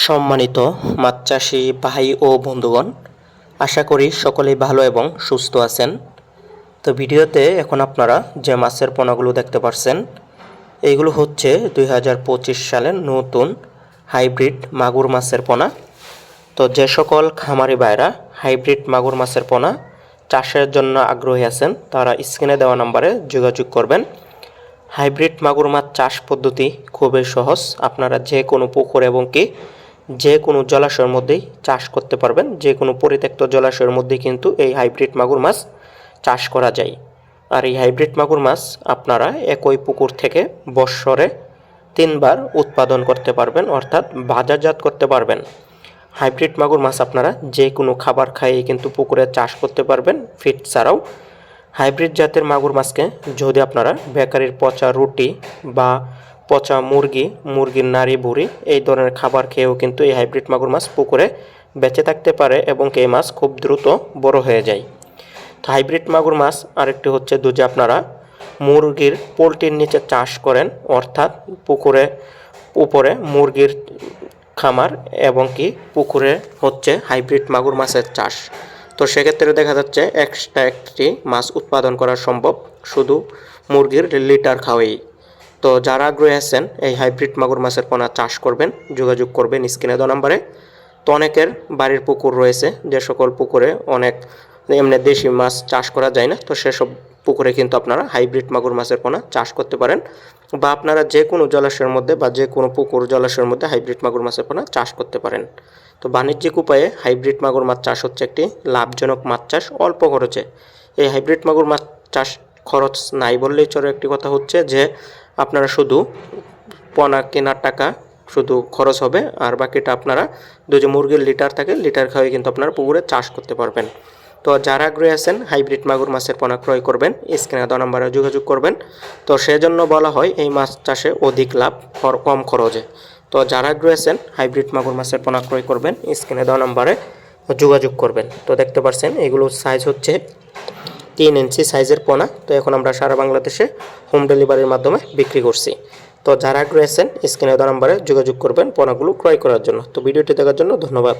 সম্মানিত মাছ চাষি ভাই ও বন্ধুগণ, আশা করি সকলেই ভালো এবং সুস্থ আছেন। তো ভিডিওতে এখন আপনারা যে মাছের পোনাগুলো দেখতে পাচ্ছেন এইগুলো হচ্ছে দুই হাজার পঁচিশ সালের নতুন হাইব্রিড মাগুর মাছের পোনা। তো যে সকল খামারি ভাইরা হাইব্রিড মাগুর মাছের পোনা চাষের জন্য আগ্রহী আছেন, তারা স্ক্রিনে দেওয়া নাম্বারে যোগাযোগ করবেন। হাইব্রিড মাগুর মাছ চাষ পদ্ধতি খুবই সহজ। আপনারা যে কোনো পুকুর এবং কি যে কোনো জলাশয়ের মধ্যেই চাষ করতে পারবেন। যে কোনো পরিত্যক্ত জলাশয়ের মধ্যেই কিন্তু এই হাইব্রিড মাগুর মাছ চাষ করা যায়। আর এই হাইব্রিড মাগুর মাছ আপনারা একই পুকুর থেকে বৎসরে তিনবার উৎপাদন করতে পারবেন, অর্থাৎ বাজারজাত করতে পারবেন। হাইব্রিড মাগুর মাছ আপনারা যে কোনো খাবার খাইয়ে কিন্তু পুকুরে চাষ করতে পারবেন ফিট ছাড়াও। হাইব্রিড জাতের মাগুর মাছকে যদি আপনারা বেকারির পচা রুটি বা পচা মুরগি, মুরগির নাড়ি ভুড়ি, এই ধরনের খাবার খেয়েও কিন্তু এই হাইব্রিড মাগুর মাছ পুকুরে বেঁচে থাকতে পারে এবং এই মাছ খুব দ্রুত বড় হয়ে যায়। তো হাইব্রিড মাগুর মাছ আরেকটি হচ্ছে যদি আপনারা মুরগির পোলট্রির নিচে চাষ করেন, অর্থাৎ পুকুরে, উপরে মুরগির খামার এবং কি পুকুরে হচ্ছে হাইব্রিড মাগুর মাছের চাষ। তো সেক্ষেত্রে দেখা যাচ্ছে এক্সট্রা একটি মাছ উৎপাদন করা সম্ভব, শুধু মুরগির লিটার খাওয়াই। তো যারা আগ্রহী আছেন, এই হাইব্রিড মাগুর মাছের পোনা চাষ করবেন, যোগাযোগ করবেন স্ক্রিনে দেওয়া নাম্বারে। তো অনেকের বাড়ির পুকুর রয়েছে, যে সকল পুকুরে অনেক এমনি দেশি মাছ চাষ করা যায় না, তো সেসব পুকুরে কিন্তু আপনারা হাইব্রিড মাগুর মাছের পোনা চাষ করতে পারেন। বা আপনারা যে কোনো জলাশয়ের মধ্যে বা যে কোনো পুকুর জলাশয়ের মধ্যে হাইব্রিড মাগুর মাছের পোনা চাষ করতে পারেন। তো বাণিজ্যিক উপায়ে হাইব্রিড মাগুর মাছ চাষ হচ্ছে একটি লাভজনক মাছ চাষ অল্প খরচে। এই হাইব্রিড মাগুর মাছ চাষ খরচ নাই বললেই চলে একটি কথা হচ্ছে যে আপনারা শুধু পোনা কেনার টাকা শুধু খরচ হবে আর বাকিটা আপনারা দু যে মুরগির লিটার থাকে, লিটার খাওয়াই কিন্তু আপনারা পুকুরে চাষ করতে পারবেন। তো যারা আগ্রহী আছেন, হাইব্রিড মাগুর মাছের পোনা ক্রয় করবেন, স্ক্রিনে দেওয়া নাম্বারে যোগাযোগ করবেন। তো সেজন্য বলা হয় এই মাছ চাষে অধিক লাভ কম খরচে। তো যারা আগ্রহী আছেন, হাইব্রিড মাগুর মাছের পোনা ক্রয় করবেন, স্ক্রিনে দেওয়া নাম্বারে যোগাযোগ করবেন। তো দেখতে পাচ্ছেন এগুলোর সাইজ হচ্ছে তিন ইঞ্চি সাইজের পোনা। তো এখন আমরা সারা বাংলাদেশে হোম ডেলিভারির মাধ্যমে বিক্রি করছি। তো যারা আগ্রহী আছেন স্ক্রিনে দেওয়া নাম্বারে যোগাযোগ করবেন পোনাগুলো ক্রয় করার জন্য। তো ভিডিওটি দেখার জন্য ধন্যবাদ।